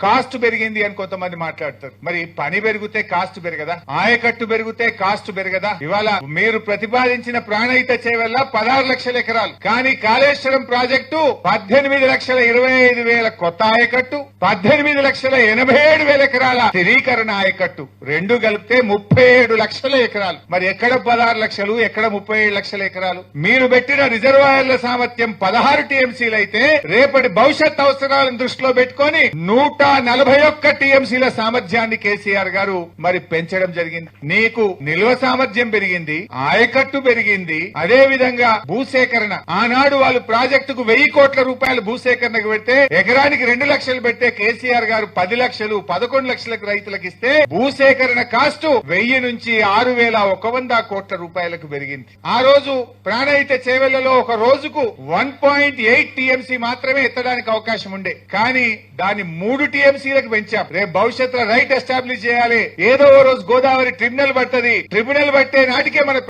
Cost పెరిగింది అని కొంతమంది మాట్లాడతారు. మరి పని పెరిగితే కాస్ట్ పెరగదా? ఆయకట్టు పెరిగితే కాస్ట్ పెరగదా? ఇవాళ మీరు ప్రతిపాదించిన ప్రాణహిత చేవల్ల పదహారు లక్షల ఎకరాలు. కానీ కాళేశ్వరం ప్రాజెక్టు పద్దెనిమిది లక్షల ఇరవై ఐదు వేల కొత్త ఆయకట్టు పద్దెనిమిది లక్షల ఎనభై ఏడు వేల ఎకరాల స్థిరీకరణ ఆయకట్టు. రెండు కలిపితే ముప్పై ఏడు లక్షల ఎకరాలు. మరి ఎక్కడ పదహారు లక్షలు ఎక్కడ ముప్పై ఏడు లక్షల ఎకరాలు? మీరు పెట్టిన రిజర్వాయర్ల సామర్థ్యం పదహారు టీఎంసీలు అయితే రేపటి భవిష్యత్ అవసరాలను దృష్టిలో పెట్టుకొని నూట నలభై ఒక్క టీఎంసీల సామర్థ్యాన్ని కేసీఆర్ గారు మరి పెంచడం జరిగింది. నీకు నిల్వ సామర్థ్యం పెరిగింది ఆయకట్టు పెరిగింది అదే విధంగా భూసేకరణ. ఆనాడు వాళ్ళు ప్రాజెక్టుకు వెయ్యి కోట్ల రూపాయలు భూసేకరణకు పెడితే ఎకరానికి రెండు లక్షలు పెడితే కేసీఆర్ గారు పది లక్షలు పదకొండు లక్షలకు రైతులకు ఇస్తే భూసేకరణ కాస్ట్ వెయ్యి నుంచి ఆరు వేల ఒక వంద కోట్ల రూపాయలకు పెరిగింది. ఆ రోజు ప్రాణహిత చేవెళ్ళలో ఒక రోజుకు వన్ పాయింట్ ఎయిట్ టీఎంసీ మాత్రమే ఎత్తడానికి అవకాశం ఉండే. కానీ దాని మూడు టీఎంసీలకు పెంచాం. రేపు భవిష్యత్తులో రైట్ ఎస్టాబ్లిష్ చేయాలి. ఏదో ఓ రోజు గోదావరి ట్రిబ్యునల్ పడుతుంది. ట్రిబ్యునల్ పట్టే నాటికే మన